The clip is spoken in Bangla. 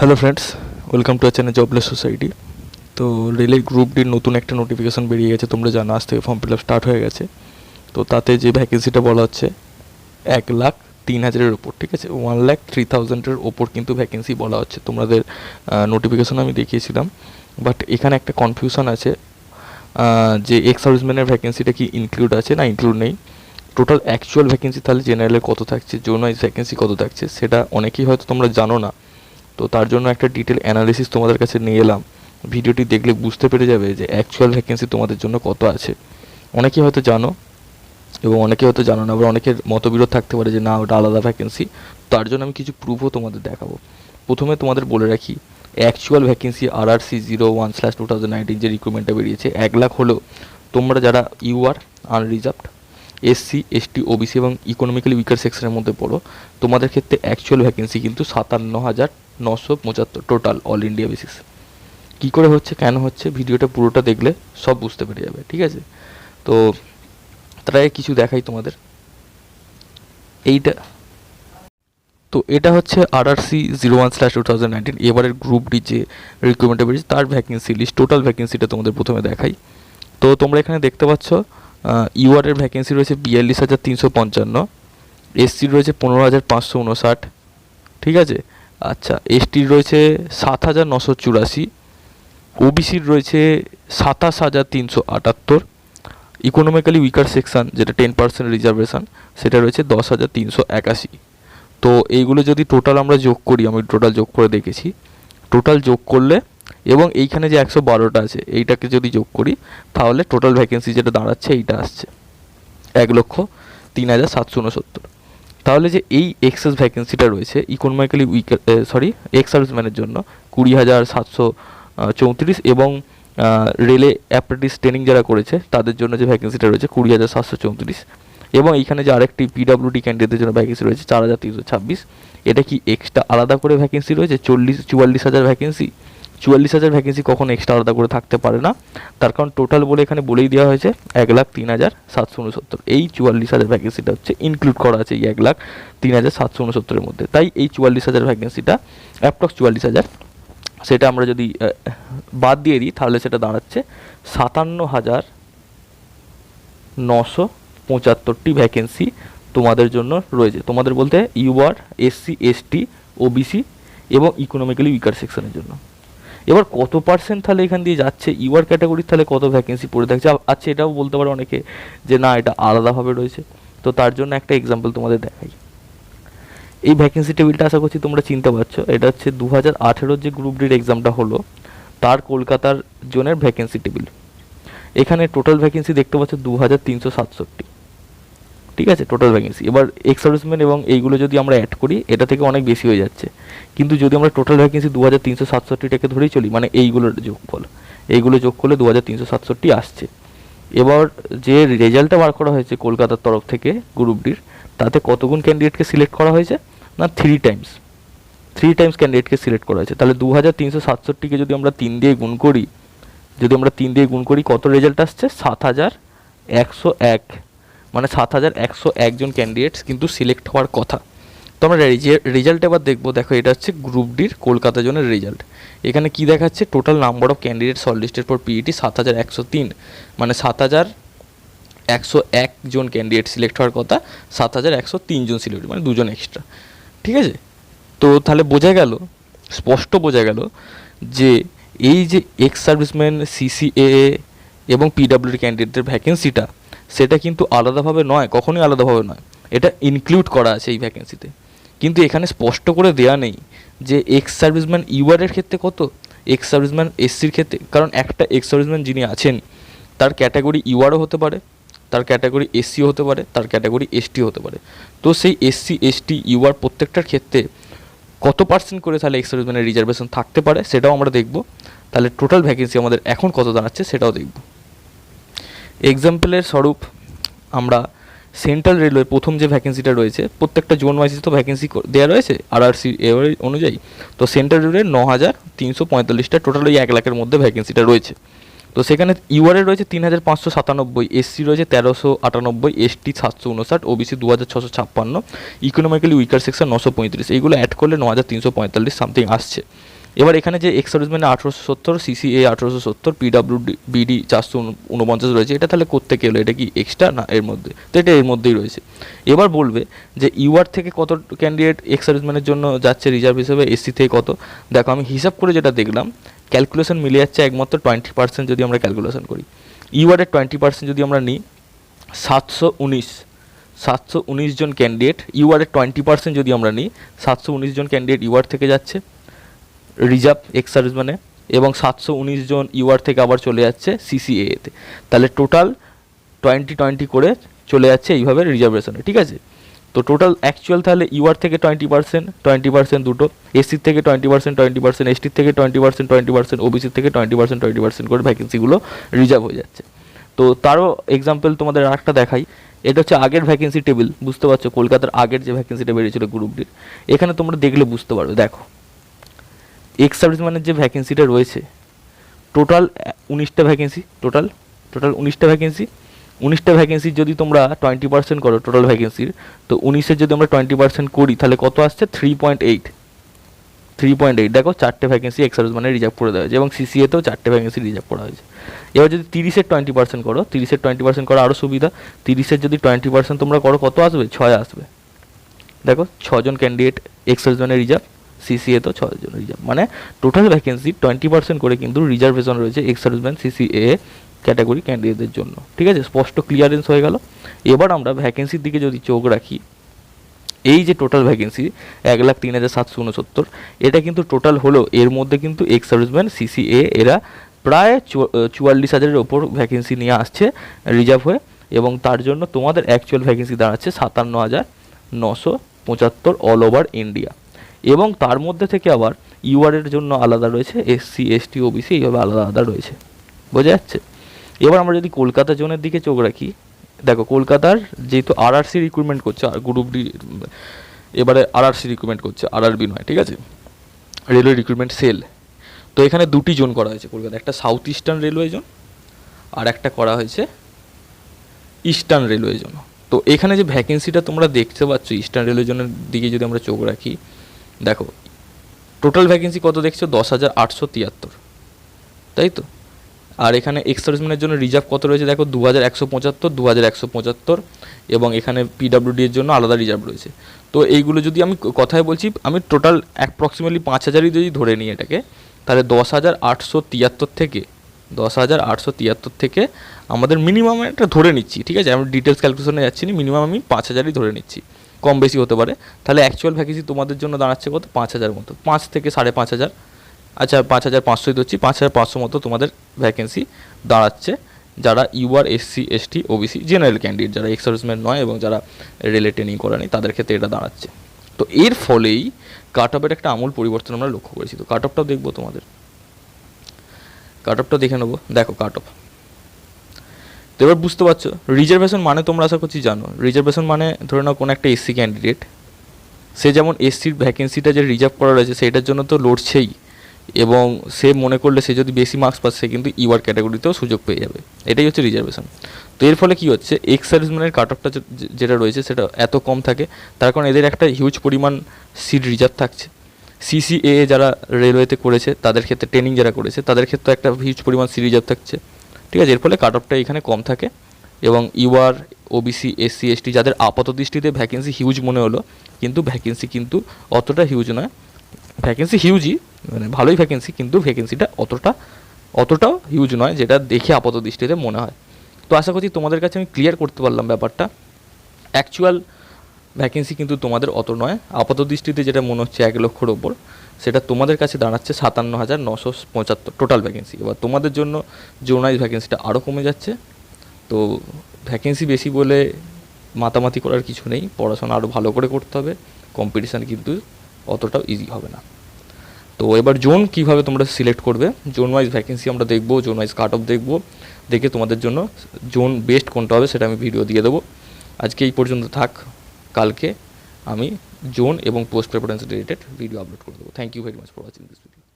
Hello friends welcome to channel jobless society তো রেলের গ্রুপ ডির নতুন একটা নোটিফিকেশন বেরিয়ে গেছে, তোমরা জানো, আজ থেকে ফর্ম ফিল আপ স্টার্ট হয়ে গেছে। তো তাতে যে ভ্যাকেন্সিটা বলা হচ্ছে, এক লাখ তিন হাজারের ওপর ঠিক আছে? ওয়ান লাখ থ্রি থাউজেন্ডের ওপর কিন্তু ভ্যাকেন্সি বলা হচ্ছে। তোমাদের নোটিফিকেশন আমি দেখিয়েছিলাম। বাট এখানে একটা কনফিউশন আছে যে এক্স সার্ভিসম্যানের ভ্যাকেন্সিটা কি ইনক্লুড আছে? না ইনক্লুড নেই। টোটাল অ্যাকচুয়াল ভ্যাকেন্সি তাহলে জেনারেলের কত থাকছে? জোন ওয়াইজ ভ্যাকেন্সি কত থাকছে? সেটা অনেকেই হয়তো তোমরা জানো না। তো তার জন্য একটা ডিটেল অ্যানালিসিস তোমাদের কাছে নিয়ে এলাম। ভিডিওটি দেখলে বুঝতে পেরে যাবে যে অ্যাকচুয়াল ভ্যাকেন্সি তোমাদের জন্য কত আছে। অনেকেই হয়তো জানো এবং অনেকে হয়তো জানো না, আবার অনেকের মতবিরোধ থাকতে পারে যে না, ওটা আলাদা ভ্যাকেন্সি তার জন্য আমি কিছু প্রুফও তোমাদের দেখাবো। প্রথমে তোমাদের বলে রাখি actual vacancy R R C zero one slash two thousand nineteen যে রিক্রুটমেন্টটা বেরিয়েছে, এক লাখ হলেও তোমরা যারা UR unreserved SC, ST, OBC এবং ইকোনমিক্যালি উইকার সেকশনের মধ্যে পড়ো। তোমাদের ক্ষেত্রে অ্যাকচুয়াল ভ্যাকেন্সি কিন্তু সাতান্ন হাজার নশো পঁচাত্তর টোটাল অল ইন্ডিয়া বেসিস কী করে হচ্ছে, কেন হচ্ছে, ভিডিওটা পুরোটা দেখলে সব বুঝতে পেরে যাবে, ঠিক আছে? তো তাই কিছু দেখাই তোমাদের। এইটা, তো এটা হচ্ছে R R C zero one slash two thousand nineteen এবারের গ্রুপ ডি যে রিক্রুটমেন্টে তার ভ্যাকেন্সি লিস্ট টোটাল ভ্যাকেন্সিটা তোমাদের প্রথমে দেখাই। তো তোমরা এখানে দেখতে পাচ্ছ ইউআরের ভ্যাকেন্সি রয়েছে বিয়াল্লিশ হাজার তিনশো পঞ্চান্ন এসসি রয়েছে পনেরো হাজার পাঁচশো উনষাট, ঠিক আছে? আচ্ছা এসটির রয়েছে সাত হাজার নশো চুরাশি ওবিসির রয়েছে সাতাশ হাজার তিনশো আটাত্তর ইকোনমিক্যালি উইকার সেকশন যেটা টেন পার্সেন্ট রিজার্ভেশন সেটা রয়েছে দশ হাজার তিনশো একাশি। তো এইগুলো যদি টোটাল আমরা যোগ করি, আমি টোটাল যোগ করে দেখেছি টোটাল যোগ করলে এবং এইখানে যে একশো বারোটা আছে, এইটাকে যদি যোগ করি, তাহলে টোটাল ভ্যাকেন্সি যেটা দাঁড়াচ্ছে, এইটা আসছে। এক লক্ষ তিন হাজার সাতশো উনসত্তর। তাহলে যে এই এক্সেস ভ্যাকেন্সিটা রয়েছে ইকোনমিক্যালি উইক সরি এক্স সার্ভিসম্যানের জন্য কুড়ি হাজার সাতশো চৌত্রিশ এবং রেলে অ্যাপ্রেন্টিস ট্রেনিং যারা করেছে, তাদের জন্য যে ভ্যাকেন্সিটা রয়েছে কুড়ি হাজার সাতশো চৌত্রিশ। এবং এইখানে যে আরেকটি পিডাব্লিউডি ক্যান্ডিডেটদের জন্য ভ্যাকেন্সি রয়েছে চার হাজার তিনশো ছাব্বিশ। এটা কি এক্সট্রা আলাদা করে ভ্যাকেন্সি রয়েছে? চল্লিশ, চুয়াল্লিশ হাজার ভ্যাকেন্সি চুয়াল্লিশ হাজার ভ্যাকেন্সি কখনো এক্সট্রা আলাদা করে থাকতে পারে না। তার কারণ টোটাল বলে এখানে বলেই দেওয়া হয়েছে এক লাখ তিন হাজার সাতশো উনসত্তর। এই চুয়াল্লিশ হাজার ভ্যাকেন্সিটা হচ্ছে ইনক্লুড করা আছে এই এক লাখ তিন হাজার সাতশো উনসত্তরের মধ্যে। তাই এই চুয়াল্লিশ হাজার ভ্যাকেন্সিটা অ্যাপ্রক্স চুয়াল্লিশ হাজার। সেটা আমরা যদি বাদ দিয়ে দিই, তাহলে সেটা দাঁড়াচ্ছে সাতান্ন হাজার নশো পঁচাত্তরটি ভ্যাকেন্সি তোমাদের জন্য রয়েছে। তোমাদের বলতে ইউআর এসসি এসটি ওবিসি এবং ইকোনমিক্যালি উইকার সেকশনের জন্য। এবার কত পার্সেন্ট তাহলে এখান দিয়ে যাচ্ছে? ইউআর ক্যাটাগরির তাহলে কত ভ্যাকেন্সি পড়ে থাকছে? আচ্ছা এটাও বলতে পারে অনেকে যে না, এটা আলাদাভাবে রয়েছে। তো তার জন্য একটা এক্সাম্পল তোমাদের দেখাই। এই ভ্যাকেন্সি টেবিলটা আশা করছি তোমরা চিনতে পারছ। এটা হচ্ছে দু হাজার আঠেরোর যে গ্রুপ ডির এক্সামটা হলো, তার কলকাতার জোনের ভ্যাকেন্সি টেবিল এখানে টোটাল ভ্যাকেন্সি দেখতে পাচ্ছ দু হাজার তিনশো সাতষট্টি। ঠিক আছে? টোটাল ভ্যাকেন্সি এবার এক্স সার্ভিসম্যান এবং এইগুলো যদি আমরা অ্যাড করি, এটা থেকে অনেক বেশি হয়ে যাচ্ছে। কিন্তু যদি আমরা টোটাল ভ্যাকেন্সি দু হাজার তিনশো সাতষট্টিটাকে ধরেই চলি মানে এইগুলোর যোগফল, এইগুলো যোগ করলে দু হাজার তিনশো সাতষট্টি আসছে। এবার যে রেজাল্টটা বার করা হয়েছে কলকাতার তরফ থেকে গ্রুপ ডির তাতে কতগুণ ক্যান্ডিডেটকে সিলেক্ট করা হয়েছে? না থ্রি টাইমস থ্রি টাইমস ক্যান্ডিডেটকে সিলেক্ট করা হয়েছে। তাহলে দু হাজার তিনশো সাতষট্টিকে যদি আমরা তিন দিয়ে গুণ করি, যদি আমরা তিন দিয়ে গুণ করি, কত রেজাল্ট আসছে? সাত হাজার একশো এক। মানে সাত হাজার একশো একজন ক্যান্ডিডেটস কিন্তু সিলেক্ট হওয়ার কথা। তো আমরা রেজাল্ট এবার দেখব। দেখো, এটা হচ্ছে গ্রুপ ডির কলকাতা জনের রেজাল্ট এখানে কি দেখাচ্ছে? Total number of candidate shortlisted for PET সাত হাজার একশো তিন। মানে সাত হাজার একশো একজন ক্যান্ডিডেট সিলেক্ট হওয়ার কথা, সাত হাজার একশো তিনজন সিলেক্ট মানে দুজন এক্সট্রা ঠিক আছে? তো তাহলে বোঝা গেল, স্পষ্ট বোঝা গেল যে এই যে এক্স সার্ভিসম্যান সিসিএ এবং পিডাব্লিউডি ক্যান্ডিডেটদের ভ্যাকেন্সিটা সেটা কিন্তু আলাদাভাবে নয়, কখনোই আলাদাভাবে নয়। এটা ইনক্লুড করা আছে এই ভ্যাকেন্সিতে কিন্তু এখানে স্পষ্ট করে দেয়া নেই যে এক্স সার্ভিসম্যান ইউআরের ক্ষেত্রে কত এক্স সার্ভিসম্যান এসসির ক্ষেত্রে। কারণ একটা এক্স সার্ভিসম্যান যিনি আছেন, তার ক্যাটাগরি ইউআরও হতে পারে, তার ক্যাটাগরি এসসিও হতে পারে, তার ক্যাটাগরি এসটি হতে পারে। তো সেই এসসি এসটি ইউআর প্রত্যেকটার ক্ষেত্রে কত পার্সেন্ট করে তাহলে এক্স সার্ভিসম্যানের রিজার্ভেশন থাকতে পারে, সেটাও আমরা দেখব। তাহলে টোটাল ভ্যাকেন্সি আমাদের এখন কত দাঁড়াচ্ছে, সেটাও দেখব। এক্সাম্পলের স্বরূপ আমরা সেন্ট্রাল রেলওয়ে প্রথম যে ভ্যাকেন্সিটা রয়েছে, প্রত্যেকটা জোন ওয়াইজ তো ভ্যাকেন্সি দেওয়া রয়েছে আর আর সি অনুযায়ী। তো সেন্ট্রাল রেলওয়ে ন হাজার তিনশো পঁয়তাল্লিশটা টোটাল ওই এক লাখের মধ্যে ভ্যাকেন্সিটা রয়েছে। তো সেখানে ইউআরএ রয়েছে তিন হাজার পাঁচশো সাতানব্বই এসসি রয়েছে তেরোশো আটানব্বই এসটি সাতশো উনষাট ওবিসি দু হাজার ছশো ছাপ্পান্ন ইকোনমিক্যালি উইকার সেকশন নশো পঁয়ত্রিশ। এইগুলো অ্যাড করলে ন হাজার তিনশো পঁয়তাল্লিশ সামথিং আসছে। এবার এখানে যে এক্স সার্ভিসম্যানে আঠারোশো সত্তর সিসিএ আঠারোশো সত্তর পিডাব্লিউ বিডি চারশো উনপঞ্চাশ রয়েছে। এটা তাহলে করতে গেলো এটা কি এক্সট্রা না এর মধ্যে? তো এটা এর মধ্যেই রয়েছে। এবার বলবে যে ইউআর থেকে কত ক্যান্ডিডেট এক্স সার্ভিসম্যানের জন্য যাচ্ছে রিজার্ভ হিসেবে? এসসি থেকে কত? দেখো, আমি হিসাব করে যেটা দেখলাম ক্যালকুলেশন মিলে যাচ্ছে একমাত্র টোয়েন্টি পার্সেন্ট যদি আমরা ক্যালকুলেশন করি। ইউআরের টোয়েন্টি পার্সেন্ট যদি আমরা নিই, সাতশো উনিশ সাতশো উনিশ জন ক্যান্ডিডেট ইউআরের টোয়েন্টি পার্সেন্ট যদি আমরা নিই, সাতশো উনিশ জন ক্যান্ডিডেট ইউআর থেকে যাচ্ছে। রিজার্ভ এক্স সার্ভিসম্যানে এবং সাতশো উনিশ জন ইউআর থেকে আবার চলে যাচ্ছে সিসিএতে তাহলে টোটাল টোয়েন্টি টোয়েন্টি করে চলে যাচ্ছে এইভাবে রিজার্ভেশনে, ঠিক আছে? তো টোটাল অ্যাকচুয়াল তাহলে ইউআর থেকে টোয়েন্টি পার্সেন্ট টোয়েন্টি পার্সেন্ট দুটো এসসির থেকে টোয়েন্টি পার্সেন্ট টোয়েন্টি পার্সেন্ট এসটির থেকে টোয়েন্টি পার্সেন্ট টোয়েন্টি পার্সেন্ট ওবিসির থেকে টোয়েন্টি পার্সেন্ট টোয়েন্টি পার্সেন্ট করে ভ্যাকেন্সিগুলো রিজার্ভ হয়ে যাচ্ছে। তো তারও এক্সাম্পল তোমাদের আরেকটা দেখাই, এটা হচ্ছে আগের ভ্যাকেন্সি টেবিল, বুঝতে পারছ? কলকাতার আগের যে ভ্যাকেন্সিটা বেরিয়েছিল গ্রুপ ডির এখানে তোমরা দেখলে বুঝতে পারবে, দেখো। এক্স সার্ভিসম্যানের যে ভ্যাকেন্সিটা রয়েছে টোটাল উনিশটা ভ্যাকেন্সি টোটাল টোটাল উনিশটা ভ্যাকেন্সি উনিশটা ভ্যাকেন্সি যদি তোমরা টোয়েন্টি পার্সেন্ট করো টোটাল ভ্যাকেন্সির তো উনিশের যদি আমরা টোয়েন্টি পার্সেন্ট করি, তাহলে কত আসছে? Three point eight three point eight দেখো, চারটে ভ্যাকেন্সি এক্স সার্ভিসম্যানে রিজার্ভ করে দেওয়া হয়েছে এবং সিসিএতেও চারটে ভ্যাকেন্সি রিজার্ভ করা হয়েছে। এবার যদি তিরিশের টোয়েন্টি পার্সেন্ট করো, তিরিশের টোয়েন্টি পার্সেন্ট করা আরও সুবিধা, তিরিশের যদি টোয়েন্টি পার্সেন্ট তোমরা করো, কত আসবে? ছয় আসবে। দেখো, ছজন ক্যান্ডিডেট এক্স সার্ভিসম্যানে রিজার্ভ সিসিএ তো ছজন রিজার্ভ মানে টোটাল ভ্যাকেন্সি টোয়েন্টি পার্সেন্ট করে কিন্তু রিজার্ভেশন রয়েছে এক্স সার্ভিসম্যান সিসিএ ক্যাটাগরি ক্যান্ডিডেটদের জন্য। ঠিক আছে? স্পষ্ট ক্লিয়ারেন্স হয়ে গেল। এবার আমরা ভ্যাকেন্সির দিকে যদি চোখ রাখি, এই যে টোটাল ভ্যাকেন্সি এক লাখ তিন হাজার সাতশো উনসত্তর, এটা কিন্তু টোটাল হলো, এর মধ্যে কিন্তু এক্স সার্ভিসম্যান সিসিএ এরা প্রায় চুয়াল্লিশ হাজারের ওপর ভ্যাকেন্সি নিয়ে আসছে রিজার্ভ হয়ে এবং তার জন্য তোমাদের অ্যাকচুয়াল ভ্যাকেন্সি দাঁড়াচ্ছে সাতান্ন হাজার নশো পঁচাত্তর অল ওভার ইন্ডিয়া এবং তার মধ্যে থেকে আবার ইউআরের জন্য আলাদা রয়েছে এসসি এসটি ওবিসি এইভাবে আলাদা আলাদা রয়েছে। বোঝা যাচ্ছে? এবার আমরা যদি কলকাতা জোনের দিকে চোখ রাখি, দেখো কলকাতার যেহেতু আরআরসি রিক্রুটমেন্ট করছে, আর গ্রুপ ডি এবারে আরআরসি রিক্রুটমেন্ট করছে আরআরবি নয়, ঠিক আছে? রেলওয়ে রিক্রুটমেন্ট সেল তো এখানে দুটি জোন করা হয়েছে কলকাতা একটা সাউথ ইস্টার্ন রেলওয়ে জোন আর একটা করা হয়েছে ইস্টার্ন রেলওয়ে জোন তো এখানে যে ভ্যাকেন্সিটা তোমরা দেখতে পাচ্ছ ইস্টার্ন রেলওয়ে জোনের দিকে যদি আমরা চোখ রাখি দেখো টোটাল ভ্যাকেন্সি কত দেখছ? দশ হাজার আটশো তিয়াত্তর। তাই তো? আর এখানে এক্সার্ভিসম্যানের জন্য রিজার্ভ কত রয়েছে? দেখো দু হাজার একশো পঁচাত্তর দু হাজার একশো পঁচাত্তর এবং এখানে পিডাব্লিউডি এর জন্য আলাদা রিজার্ভ রয়েছে। তো এইগুলো যদি আমি কথায় বলছি, আমি টোটাল অ্যাপ্রক্সিমেটলি পাঁচ হাজারই যদি ধরে নিই এটাকে, তাহলে দশ হাজার আটশো তিয়াত্তর থেকে, দশ হাজার আটশো তিয়াত্তর থেকে আমাদের মিনিমাম একটা ধরে নিচ্ছি, ঠিক আছে? আমি ডিটেলস ক্যালকুলেশনে যাচ্ছি না মিনিমাম আমি পাঁচ হাজারই ধরে নিচ্ছি। কম বেশি হতে পারে। তাহলে অ্যাকচুয়াল ভ্যাকেন্সি তোমাদের জন্য দাঁড়াচ্ছে কত? পাঁচ হাজার মতো। পাঁচ থেকে সাড়ে পাঁচ হাজার। আচ্ছা পাঁচ হাজার পাঁচশোই ধরছি পাঁচ হাজার পাঁচশো মতো তোমাদের ভ্যাকেন্সি দাঁড়াচ্ছে। যারা UR SC ST OBC general candidate যারা এক্স নয় এবং যারা রেলে ট্রেনিং করেনি তাদের ক্ষেত্রে এটা দাঁড়াচ্ছে। তো এর ফলেই কাট অফের একটা আমূল পরিবর্তন আমরা লক্ষ্য করেছি। তো কাট অফটাও দেখব তোমাদের। কাট অফটা দেখে নেব। দেখো কাট অফ তো এবার বুঝতে পারছ রিজার্ভেশন মানে তোমরা আশা করছি জানো। রিজার্ভেশন মানে ধরে নাও কোনো একটা এসসি ক্যান্ডিডেট সে যেমন এসসির ভ্যাকেন্সিটা যে রিজার্ভ করা রয়েছে সেটার জন্য তো লড়ছেই। এবং সে মনে করলে সে যদি বেশি মার্কস পাচ্ছে কিন্তু ইউআর ক্যাটাগরিতেও সুযোগ পেয়ে যাবে। এটাই হচ্ছে রিজার্ভেশন তো এর ফলে কী হচ্ছে এক্স সার্ভিসম্যানের কাট অফটা যেটা রয়েছে, সেটা এত কম থাকে, তার কারণ এদের একটা হিউজ পরিমাণ সিট রিজার্ভ থাকছে। সিসিএ যারা রেলওয়েতে করেছে, তাদের ক্ষেত্রে ট্রেনিং যারা করেছে, তাদের ক্ষেত্রে একটা হিউজ পরিমাণ সিট রিজার্ভ থাকছে। ঠিক আছে? এর ফলে কাট অফটা এখানে কম থাকে এবং ইউআর ওবিসি এসসি এসটি যাদের আপাত দৃষ্টিতে ভ্যাকেন্সি হিউজ মনে হলো, কিন্তু ভ্যাকেন্সি কিন্তু অতটা হিউজ নয়। ভ্যাকেন্সি হিউজই মানে ভালোই ভ্যাকেন্সি কিন্তু ভ্যাকেন্সিটা অতটা, অতটাও হিউজ নয়, যেটা দেখে আপাত দৃষ্টিতে মনে হয়। তো আশা করছি তোমাদের কাছে আমি ক্লিয়ার করতে পারলাম ব্যাপারটা। অ্যাকচুয়াল ভ্যাকেন্সি কিন্তু তোমাদের অত নয়। আপাত দৃষ্টিতে যেটা মনে হচ্ছে এক লক্ষর ওপর। সেটা তোমাদের কাছে দাঁড়াচ্ছে সাতান্ন হাজার নশো পঁচাত্তর টোটাল ভ্যাকেন্সি এবার তোমাদের জন্য জোনাইজ ভ্যাকেন্সিটা আরও কমে যাচ্ছে। তো ভ্যাকেন্সি বেশি বলে মাতামাতি করার কিছু নেই, পড়াশোনা আরও ভালো করে করতে হবে কম্পিটিশান কিন্তু অতটাও ইজি হবে না। তো এবার জোন কীভাবে তোমরা সিলেক্ট করবে? জোন ওয়াইজ ভ্যাকেন্সি আমরা দেখব জোন ওয়াইজ কাট অফ দেখব, দেখে তোমাদের জন্য জোন বেস্ট কোনটা হবে সেটা আমি ভিডিও দিয়ে দেবো। আজকে এই পর্যন্ত থাক, কালকে আমি জোন এবং post preference related video upload করে দেবো। Thank you very much for watching this video